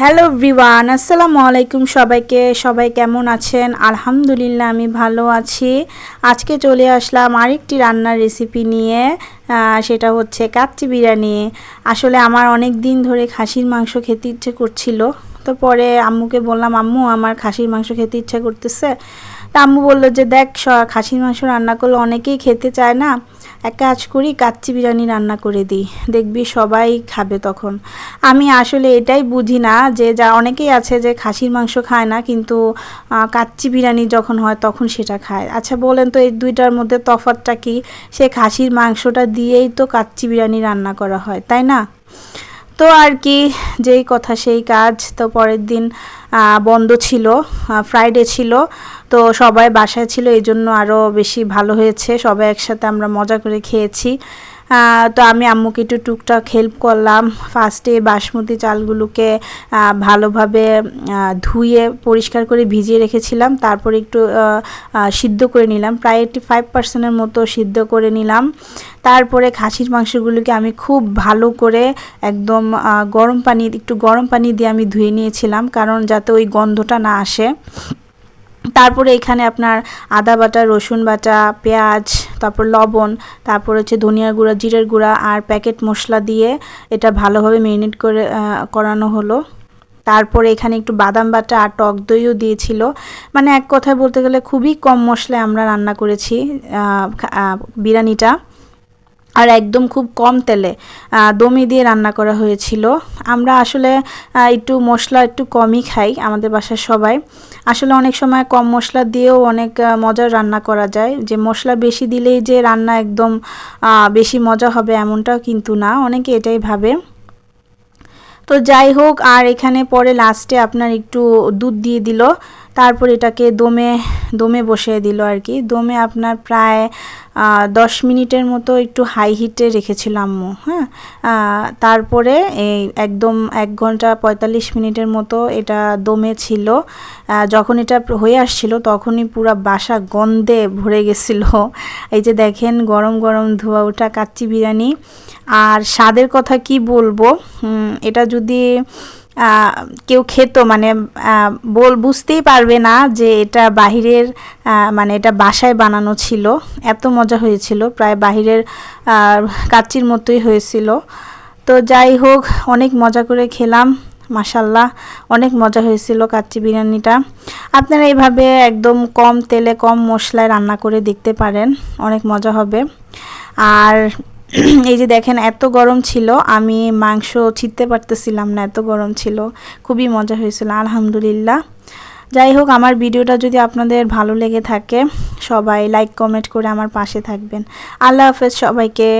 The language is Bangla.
হ্যালো ব্রিওয়ান আসসালামু আলাইকুম সবাইকে। সবাই কেমন আছেন? আলহামদুলিল্লাহ, আমি ভালো আছি। আজকে চলে আসলাম আরেকটি রান্নার রেসিপি নিয়ে সেটা হচ্ছে কাচ্চি বিরিয়ানি। আসলে আমার অনেক দিন ধরে খাসির মাংস খেতে ইচ্ছে করছিল। তো পরে আম্মুকে বললাম, আম্মু, আমার খাসির মাংস খেতে ইচ্ছা করতেছে। আম্মু বলল যে, দেখ খাসির মাংস রান্না করলে অনেকেই খেতে চায় না। এক কাজ করি, কাচ্চি বিরিয়ানি রান্না করে দিই। দেখবি সবাই খাবে তখন। আমি আসলে এটাই বুঝি না যে, যা অনেকেই আছে যে, খাসির মাংস খায় না, কিন্তু কাচ্চি বিরিয়ানি যখন হয় তখন সেটা খায়। আচ্ছা বলেন তো এই দুইটার মধ্যে তফাৎটা কি? সে খাসির মাংসটা দিয়েই তো কাচ্চি বিরিয়ানি রান্না করা হয়, তাই না? তো আর কি, যেই কথা সেই কাজ। তো পরের দিন বন্ধ ছিল ফ্রাইডে ছিল। তো সবাই বাসায় ছিল এই জন্য আরও বেশি ভালো হয়েছে। সবাই একসাথে আমরা মজা করে খেয়েছি। তো আমি আম্মুকে একটু টুকটাক হেল্প করলাম। ফার্স্টে বাসমতি চালগুলোকে ভালোভাবে ধুয়ে পরিষ্কার করে ভিজিয়ে রেখেছিলাম। তারপরে একটু সিদ্ধ করে নিলাম। প্রায় এইটি ফাইভ পার্সেন্টের মতো সিদ্ধ করে নিলাম। তারপরে খাসির মাংসগুলোকে আমি খুব ভালো করে একদম গরম পানি, একটু গরম পানি দিয়ে আমি ধুয়ে নিয়েছিলাম। কারণ যাতে ওই গন্ধটা না আসে। তারপরে এখানে আপনার আদা বাটা, রসুন বাটা, পেঁয়াজ, তারপর লবণ, তারপর হচ্ছে ধনিয়ার গুঁড়া, জিরের গুঁড়া আর প্যাকেট মশলা দিয়ে এটা ভালোভাবে মেরিনেট করে করানো হলো। তারপরে এখানে একটু বাদাম বাটা আর টক দইও দিয়েছিল। মানে এক কথায় বলতে গেলে খুবই কম মশলায় আমরা রান্না করেছি বিরিয়ানিটা। আর একদম খুব কম তেলে দমি দিয়ে রান্না করা হয়েছিল। আমরা আসলে একটু মশলা একটু কমই খাই আমাদের বাসার সবাই। আসলে অনেক সময় কম মশলা দিয়েও অনেক মজার রান্না করা যায়। যে মশলা বেশি দিলেই যে রান্না একদম বেশি মজা হবে এমনটাও কিন্তু না, অনেকে এটাই ভাবে। তো যাই হোক, আর এখানে পরে লাস্টে আপনার একটু দুধ দিয়ে দিল। তারপর এটাকে দমে দমে বসিয়ে দিল আর কি। দমে আপনার প্রায় দশ মিনিটের মতো একটু হাই হিটে রেখেছিলাম আম্মু হ্যাঁ? তারপরে এই একদম এক ঘণ্টা পঁয়তাল্লিশ মিনিটের মতো এটা দমে ছিল। যখন এটা হয়ে আসছিল তখনই পুরো বাসা গন্ধে ভরে গেছিল। এই যে দেখেন গরম গরম ধোয়া ওঠা কাচ্চি বিরিয়ানি। আর স্বাদের কথা কি বলব? এটা যদি কেউ খেত মানে বল বুঝতেই পারবে না যে এটা বাহিরের মানে এটা বাসায় বানানো ছিল। এত মজা হয়েছিল, প্রায় বাহিরের কাচ্চির মতোই হয়েছিল। তো যাই হোক, অনেক মজা করে খেলাম মাসাল্লাহ অনেক মজা হয়েছিল কাচ্চি বিরিয়ানিটা। আপনারা এইভাবে একদম কম তেলে, কম মশলায় রান্না করে দেখতে পারেন, অনেক মজা হবে। আর এই যে দেখেন, এত গরম ছিল, আমি মাংস ছিটতে পারতেছিলাম না, এত গরম ছিল, খুবই মজা হয়েছিল, আলহামদুলিল্লাহ। যাই হোক, আমার ভিডিওটা যদি আপনাদের ভালো লেগে থাকে, সবাই লাইক কমেন্ট করে আমার পাশে থাকবেন। আল্লাহ হাফেজ সবাইকে।